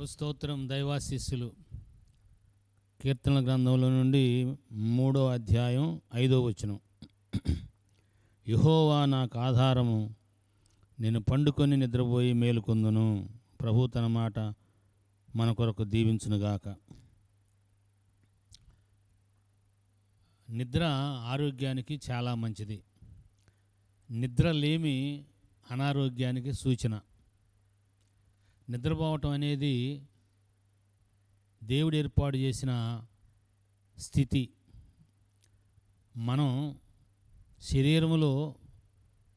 ప్రభు స్తోత్రం దైవాశిస్సులు. కీర్తన గ్రంథంలో నుండి మూడో అధ్యాయం ఐదో వచనం. యహోవా నాకు ఆధారము నేను పండుకొని నిద్రపోయి మేలుకొందును ప్రభు తన మాట మన కొరకు దీవించునుగాక నిద్ర ఆరోగ్యానికి చాలా మంచిది. నిద్ర లేమి అనారోగ్యానికి సూచన. నిద్రపోవటం అనేది దేవుడు ఏర్పాటు చేసిన స్థితి. మనం శరీరములో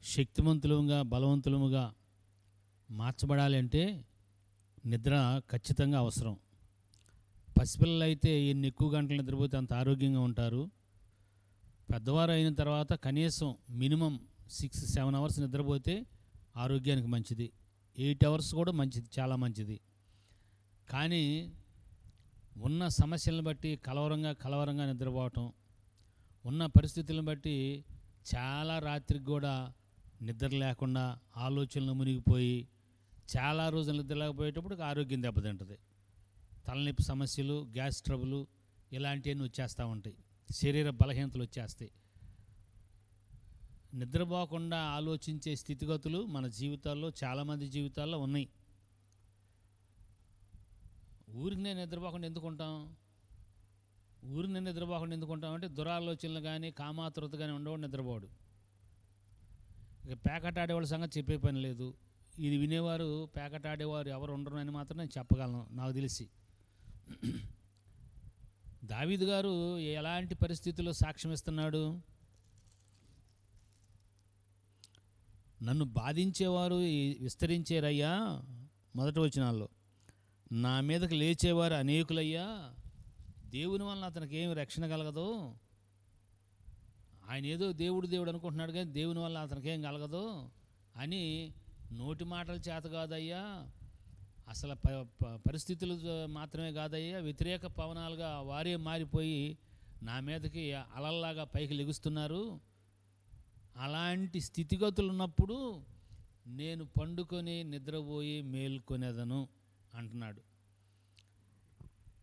శక్తివంతులుగా బలవంతులముగా మార్చబడాలి అంటే నిద్ర ఖచ్చితంగా అవసరం. పసిపిల్లలు అయితే ఎన్ని ఎక్కువ గంటలు నిద్రపోతే అంత ఆరోగ్యంగా ఉంటారు. పెద్దవారు అయిన తర్వాత కనీసం మినిమం సిక్స్ సెవెన్ అవర్స్ నిద్రపోతే ఆరోగ్యానికి మంచిది. ఎయిట్ అవర్స్ కూడా మంచిది చాలా మంచిది. కానీ ఉన్న సమస్యలను బట్టి కలవరంగా కలవరంగా నిద్రపోవటం ఉన్న పరిస్థితులను బట్టి చాలా రాత్రికి కూడా నిద్ర లేకుండా ఆలోచనలు మునిగిపోయి చాలా రోజులు నిద్ర లేకపోయేటప్పుడు ఆరోగ్యం దెబ్బతింటుంది. తలనొప్పి సమస్యలు గ్యాస్ ట్రబులు ఇలాంటివన్నీ వచ్చేస్తూ ఉంటాయి. శరీర బలహీనతలు వచ్చేస్తాయి. నిద్రపోకుండా ఆలోచించే స్థితిగతులు మన జీవితాల్లో చాలామంది జీవితాల్లో ఉన్నాయి. ఊరికి నేను నిద్రపోకుండా ఎందుకు ఉంటాం? నిద్రపోకుండా ఎందుకు ఉంటాం? అంటే దురాలోచనలు కానీ కామాతృత కానీ ఉండవాడు నిద్రపోడు. ఇక పేకట ఆడేవాళ్ళ సంగతి చెప్పే పని లేదు. ఇది వినేవారు పేకట ఆడేవారు ఎవరు ఉండరు అని మాత్రం నేను చెప్పగలను నాకు తెలిసి. దావీద్ గారు ఎలాంటి పరిస్థితుల్లో సాక్ష్యం ఇస్తున్నాడు? నన్ను బాధించేవారు విస్తరించేరయ్యా మొదటి వచనాల్లో. నా మీదకి లేచేవారు అనేకులయ్యా దేవుని వలన అతనికి ఏమి రక్షణ కలగదు? ఆయన ఏదో దేవుడు దేవుడు అనుకుంటున్నాడు కానీ దేవుని వల్ల అతనికి ఏం కలగదు? అని నోటి మాటల చేత కాదయ్యా అసలు ప ప- పరిస్థితులు మాత్రమే కాదయ్యా వ్యతిరేక పవనాలుగా వారే మారిపోయి నా మీదకి అలల్లాగా పైకి లెగుస్తున్నారు. అలాంటి స్థితిగతులు ఉన్నప్పుడు నేను పండుకొని నిద్రపోయి మేల్కొనేదను అంటున్నాడు.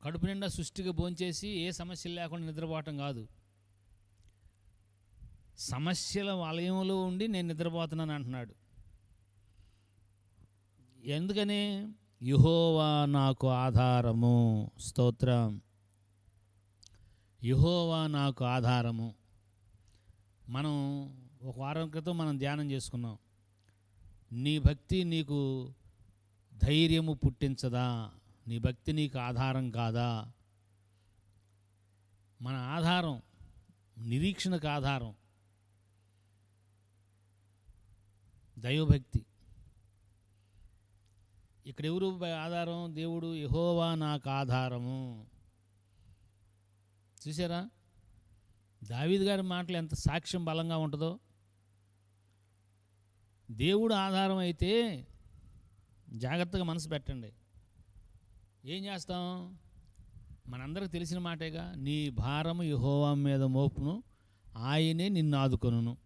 కడుపు నిండా సృష్టిగా భోంచేసి ఏ సమస్యలు లేకుండా నిద్రపోవటం కాదు. సమస్యల వలయంలో ఉండి నేను నిద్రపోతున్నాను అంటున్నాడు. ఎందుకని? యుహోవా నాకు ఆధారము. స్తోత్రం. యుహోవా నాకు ఆధారము. మనం ఒక వారం క్రితం మనం ధ్యానం చేసుకున్నాం. నీ భక్తి నీకు ధైర్యము పుట్టించదా? నీ భక్తి నీకు ఆధారం కాదా? మన ఆధారం నిరీక్షణకు ఆధారం. దైవభక్తి. ఇక్కడ ఎవరు ఆధారం? దేవుడు యహోవా నాకు ఆధారము. చూసారా దావీద్ గారి మాటలు ఎంత సాక్ష్యం బలంగా ఉంటుందో? దేవుడు ఆధారం అయితే జాగ్రత్తగా మనసు పెట్టండి. ఏం చేస్తాం? మనందరికి తెలిసిన మాటేగా నీ భారము యహోవా మీద మోపును ఆయనే నిన్ను ఆదుకొనును.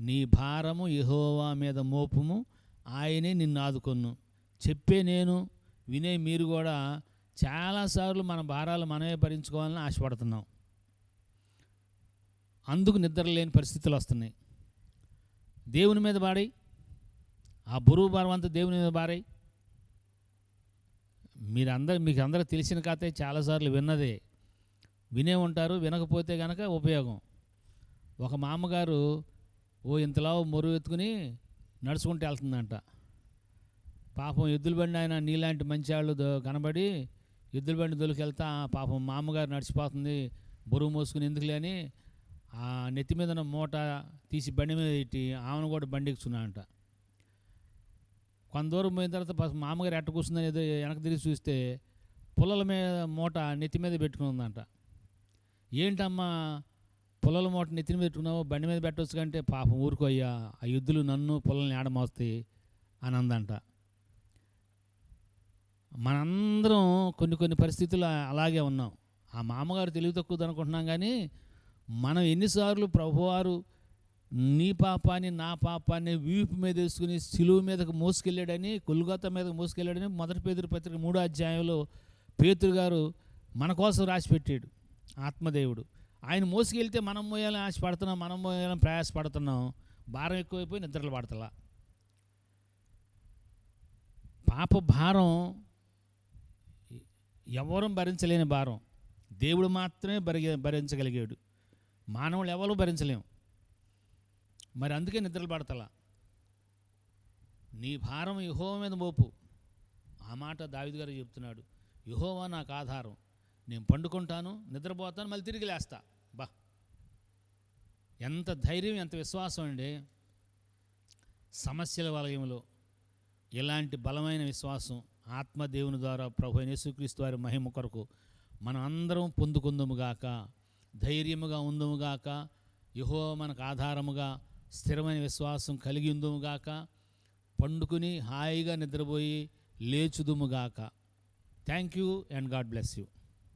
నీ భారము యహోవా మీద మోపుము ఆయనే నిన్ను ఆదుకొను చెప్పే నేను వినే మీరు కూడా చాలాసార్లు మన భారాలు మనమే భరించుకోవాలని ఆశపడుతున్నాం. అందుకు నిద్ర లేని పరిస్థితులు వస్తున్నాయి. దేవుని మీద బాడై ఆ బరువు భారం అంతా దేవుని మీద బారై మీరందరూ మీకు అందరూ తెలిసిన కథే చాలాసార్లు విన్నదే. వినే ఉంటారు వినకపోతే కనుక ఉపయోగం. ఒక మామగారు ఓ ఇంతలా మొరువు ఎత్తుకుని నడుచుకుంటూ వెళ్తుందంట. పాపం ఎద్దుల బండి ఆయన నీలాంటి మంచి వాళ్ళు కనబడి ఎద్దుల బండి దొలికెళ్తా పాపం మామగారు నడిచిపోతుంది బరువు మోసుకుని ఎందుకులే అని ఆ నెత్తి మీద ఉన్న మూట తీసి బండి మీద పెట్టి ఆమెను కూడా బండి ఎక్కుతున్నాడంట. కొంత దూరం పోయిన తర్వాత మామగారు ఎట్ట కూర్చుందని ఏదో వెనక తిరిగి చూస్తే పుల్లల మీద మూట నెత్తి మీద పెట్టుకుని ఉందంట. ఏంటమ్మా పుల్లల మూట నెత్తి మీద పెట్టుకున్నావు బండి మీద పెట్టవచ్చు కంటే పాపం ఊరుకోయ్యా ఆ ఎద్దులు నన్ను పుల్లల్ని ఆడమోస్తాయి అని అందంట. మనందరం కొన్ని కొన్ని పరిస్థితులు అలాగే ఉన్నాం. ఆ మామగారు తెలివి తక్కువది అనుకుంటున్నాం కానీ మనం ఎన్నిసార్లు ప్రభువారు నీ పాపాన్ని నా పాపాన్ని వీపు మీద వేసుకుని సిలువు మీదకు మోసుకెళ్ళాడని కొల్గొత మీదకు మోసుకెళ్ళాడని మొదటి పేదరు పత్రిక మూడో అధ్యాయంలో పేతురు గారు మన కోసం రాసి పెట్టాడు ఆత్మదేవుడు. ఆయన మోసుకెళ్తే మనం మోయాలని ఆశపడుతున్నాం మనం మోయాలని ప్రయాసపడుతున్నాం భారం ఎక్కువైపోయి నిద్రలు పడతలా. పాప భారం ఎవరు భరించలేని భారం. దేవుడు మాత్రమే భరి భరించగలిగాడు. మానవులు ఎవరు భరించలేము. మరి అందుకే నిద్రలు పడతలా. నీ భారం యుహోవ మీద మోపు. ఆ మాట దావిద్ గారు చెప్తున్నాడు. యుహోవా నాకు ఆధారం. నేను పండుకుంటాను నిద్రపోతాను మళ్ళీ తిరిగి లేస్తా. బా. ఎంత ధైర్యం ఎంత విశ్వాసం అండి. సమస్యల వలయంలో ఇలాంటి బలమైన విశ్వాసం ఆత్మదేవుని ద్వారా ప్రభు అయిన యేసుక్రీస్తు వారి మహిమ కొరకు మనం అందరం పొందుకుందుముగాక ధైర్యముగా ఉందముగాక యహో మనకు ఆధారముగా స్థిరమైన విశ్వాసం కలిగి ఉందముగాక పండుకుని హాయిగా నిద్రపోయి లేచుదుముగాక. Thank you and God bless you